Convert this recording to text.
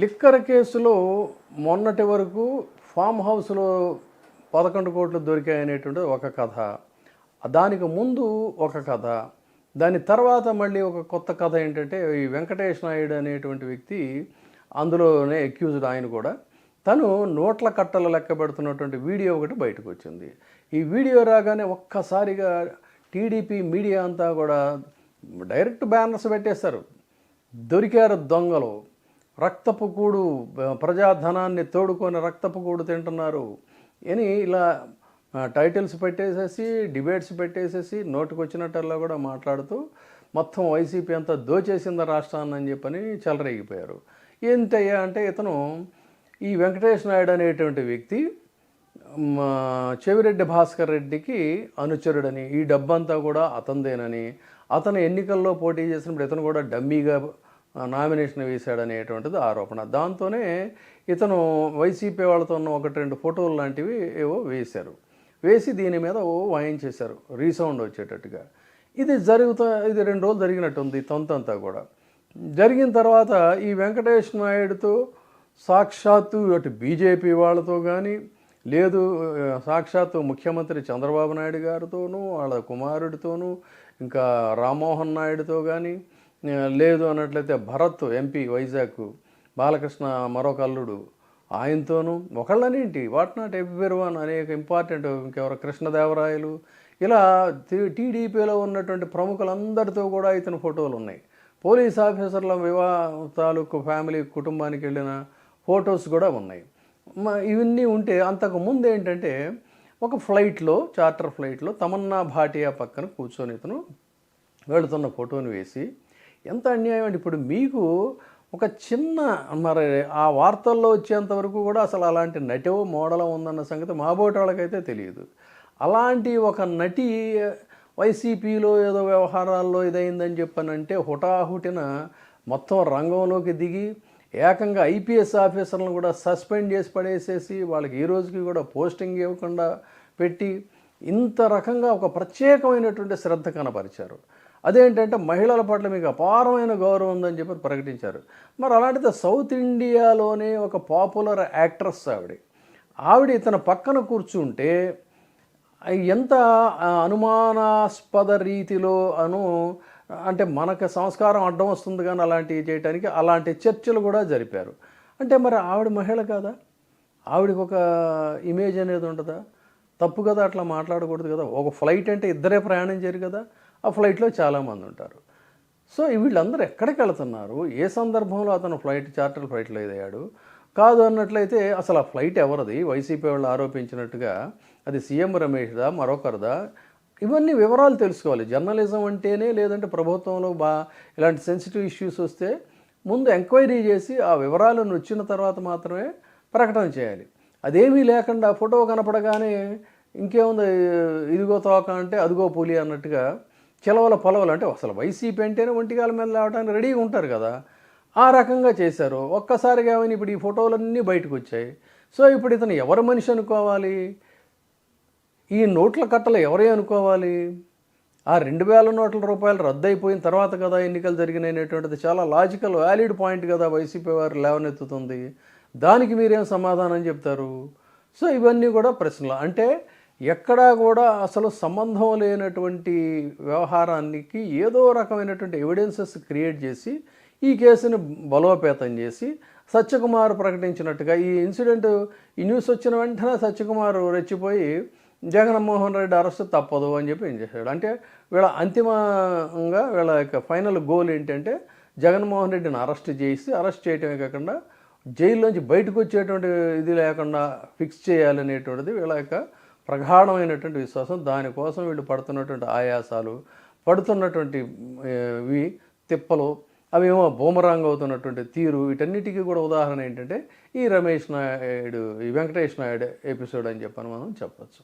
Liquor కేసులో మొన్నటి వరకు ఫామ్ హౌస్లో పదకొండు కోట్లు దొరికాయనేటువంటి ఒక కథ. దానికి ముందు ఒక కథ. దాని తర్వాత మళ్ళీ ఒక కొత్త కథ ఏంటంటే ఈ వెంకటేష్ నాయుడు అనేటువంటి వ్యక్తి అందులోనే అక్యూజ్డ్ ఆయన కూడా తను నోట్ల కట్టలు లెక్క పెడుతున్నటువంటి వీడియో ఒకటి బయటకు వచ్చింది ఈ వీడియో రాగానే ఒక్కసారిగా టీడీపీ మీడియా అంతా కూడా డైరెక్ట్ బ్యానర్స్ పెట్టేస్తారు దొరికారు దొంగలు. రక్తపు కూడు ప్రజాధనాన్ని తోడుకొని రక్తపు కూడు తింటున్నారు అని ఇలా టైటిల్స్ పెట్టేసేసి డిబేట్స్ పెట్టేసేసి నోటికొచ్చినట్టల్లా కూడా మాట్లాడుతూ మొత్తం వైసీపీ అంతా దోచేసింది రాష్ట్రాన్ని అని చెప్పని చెలరేగిపోయారు. ఏంటయ్యా అంటే ఇతను ఈ వెంకటేష్ నాయుడు అనేటువంటి వ్యక్తి మా చెవిరెడ్డి భాస్కర్ రెడ్డికి అనుచరుడని ఈ డబ్బంతా కూడా అతందేనని అతను ఎన్నికల్లో పోటీ చేసినప్పుడు ఇతను కూడా డమ్మీగా నామినేషన్ వేశాడనేటువంటిది ఆరోపణ. దాంతోనే ఇతను వైసీపీ వాళ్ళతో ఉన్న ఒకటి రెండు ఫోటోలు లాంటివి ఏవో వేశారు. వేసి దీని మీద ఓ వాయించేశారు రీసౌండ్ వచ్చేటట్టుగా. ఇది జరుగుతా ఇది రెండు రోజులు జరిగినట్టుంది తొంతంతా కూడా. జరిగిన తర్వాత ఈ వెంకటేష్ నాయుడుతో సాక్షాత్తు అటు బీజేపీ వాళ్ళతో కానీ లేదు సాక్షాత్తు ముఖ్యమంత్రి చంద్రబాబు నాయుడు గారితోనూ వాళ్ళ కుమారుడితోనూ ఇంకా రామ్మోహన్ నాయుడుతో కానీ లేదు అన్నట్లయితే భరత్ ఎంపీ వైజాగ్ బాలకృష్ణ మరొక అల్లుడు. ఆయనతోనూ ఒకళ్ళనేంటి వాట్ నాట్ ఎవ్రీ వన్ అనేక ఇంపార్టెంట్ ఇంకెవరు? కృష్ణదేవరాయలు. ఇలా టీ- టీడీపీలో ఉన్నటువంటి ప్రముఖులందరితో కూడా ఇతని ఫోటోలు ఉన్నాయి. పోలీస్ ఆఫీసర్ల వివాహ తాలూకు ఫ్యామిలీ కుటుంబానికి వెళ్ళిన ఫొటోస్ కూడా ఉన్నాయి. ఇవన్నీ ఉంటే అంతకు ముందు ఏంటంటే ఒక ఫ్లైట్లో చార్టర్ ఫ్లైట్లో తమన్నా భాటియా పక్కన కూర్చొని ఇతను వెళుతున్న ఫోటోని వేసి ఎంత అన్యాయం అండి? ఇప్పుడు మీకు ఒక చిన్న మరి ఆ వార్తల్లో వచ్చేంత వరకు కూడా అసలు అలాంటి నటో మోడలో ఉందన్న సంగతి మాబోటి వాళ్ళకైతే తెలియదు. అలాంటి ఒక నటి వైసీపీలో ఏదో వ్యవహారాల్లో ఇదైందని చెప్పానంటే హుటాహుటిన మొత్తం రంగంలోకి దిగి ఏకంగా ఐపీఎస్ ఆఫీసర్లను కూడా సస్పెండ్ చేసి పడేసేసి వాళ్ళకి ఈ రోజుకి కూడా పోస్టింగ్ ఇవ్వకుండా పెట్టి ఇంత రకంగా ఒక ప్రత్యేకమైనటువంటి శ్రద్ధ కనపరిచారు. అదేంటంటే మహిళల పట్ల మీకు అపారమైన గౌరవం ఉందని చెప్పి ప్రకటించారు. మరి అలాంటిది సౌత్ ఇండియాలోనే ఒక పాపులర్ యాక్ట్రెస్ ఆవిడ. ఆవిడ తన పక్కన కూర్చుంటే ఎంత అనుమానాస్పద రీతిలో అను అంటే మనకు సంస్కారం అడ్డం వస్తుంది కానీ అలాంటివి చేయడానికి అలాంటి చర్చలు కూడా జరిపారు. అంటే మరి ఆవిడ మహిళ కాదా? ఆవిడకి ఒక ఇమేజ్ అనేది ఉండదా తప్పు కదా అట్లా మాట్లాడకూడదు కదా. ఒక ఫ్లైట్ అంటే ఇద్దరే ప్రయాణం చేయరు కదా. ఆ ఫ్లైట్లో చాలామంది ఉంటారు. సో వీళ్ళందరూ ఎక్కడికి వెళ్తున్నారు? ఏ సందర్భంలో అతను ఫ్లైట్ చార్టర్ ఫ్లైట్లో ఇదయ్యాడు? కాదు అన్నట్లయితే అసలు ఆ ఫ్లైట్ ఎవరిది? వైసీపీ వాళ్ళు ఆరోపించినట్టుగా అది సీఎం రమేష్దా మరొకరిదా? ఇవన్నీ వివరాలు తెలుసుకోవాలి. జర్నలిజం అంటేనే లేదంటే ప్రభుత్వంలో బా ఇలాంటి సెన్సిటివ్ ఇష్యూస్ వస్తే ముందు ఎంక్వైరీ చేసి ఆ వివరాలను వచ్చిన తర్వాత మాత్రమే ప్రకటన చేయాలి. అదేమీ లేకుండా ఫోటో కనపడగానే ఇంకేముంది ఇదిగో తోక అంటే అదిగో పులి అన్నట్టుగా చిలవల పొలవలు అంటే అసలు వైసీపీ అంటేనే ఒంటికాల మీద లేవడానికి రెడీగా ఉంటారు కదా. ఆ రకంగా చేశారు. ఒక్కసారిగా ఏమైనా ఇప్పుడు ఈ ఫోటోలన్నీ బయటకు వచ్చాయి. సో ఇప్పుడు ఇతను ఎవరి మనిషి అనుకోవాలి? ఈ నోట్ల కట్టలు ఎవరే అనుకోవాలి? ఆ రెండు వేల నోట్ల రూపాయలు రద్దయిపోయిన తర్వాత కదా ఎన్నికలు జరిగినాయి అనేటువంటిది చాలా లాజికల్ వ్యాలిడ్ పాయింట్ కదా వైసీపీ వారు లేవనెత్తుతుంది. దానికి మీరేం సమాధానం చెప్తారు? సో ఇవన్నీ కూడా ప్రశ్నలు. అంటే ఎక్కడా కూడా అసలు సంబంధం లేనటువంటి వ్యవహారానికి ఏదో రకమైనటువంటి ఎవిడెన్సెస్ క్రియేట్ చేసి ఈ కేసుని బలోపేతం చేసి సత్యకుమార్ ప్రకటించినట్టుగా ఈ ఇన్సిడెంట్ ఈ న్యూస్ వచ్చిన వెంటనే సత్యకుమార్ రెచ్చిపోయి జగన్మోహన్ రెడ్డి అరెస్ట్ తప్పదు అని చెప్పి ఏం చేశాడు? అంటే వీళ్ళ అంతిమంగా వీళ్ళ యొక్క ఫైనల్ గోల్ ఏంటంటే జగన్మోహన్ రెడ్డిని అరెస్ట్ చేసి అరెస్ట్ చేయటమే కాకుండా జైల్లోంచి బయటకు వచ్చేటువంటి ఇది లేకుండా ఫిక్స్ చేయాలనేటువంటిది వీళ్ళ యొక్క ప్రగాఢమైనటువంటి విశ్వాసం. దానికోసం వీళ్ళు పడుతున్నటువంటి ఆయాసాలు పడుతున్నటువంటి వి ఇవి తిప్పలు అవేమో బూమరాంగ్ అవుతున్నటువంటి తీరు వీటన్నిటికీ కూడా ఉదాహరణ ఏంటంటే ఈ రమేష్ నాయుడు ఈ వెంకటేష్ నాయుడు ఎపిసోడ్ అని చెప్పని మనం చెప్పచ్చు.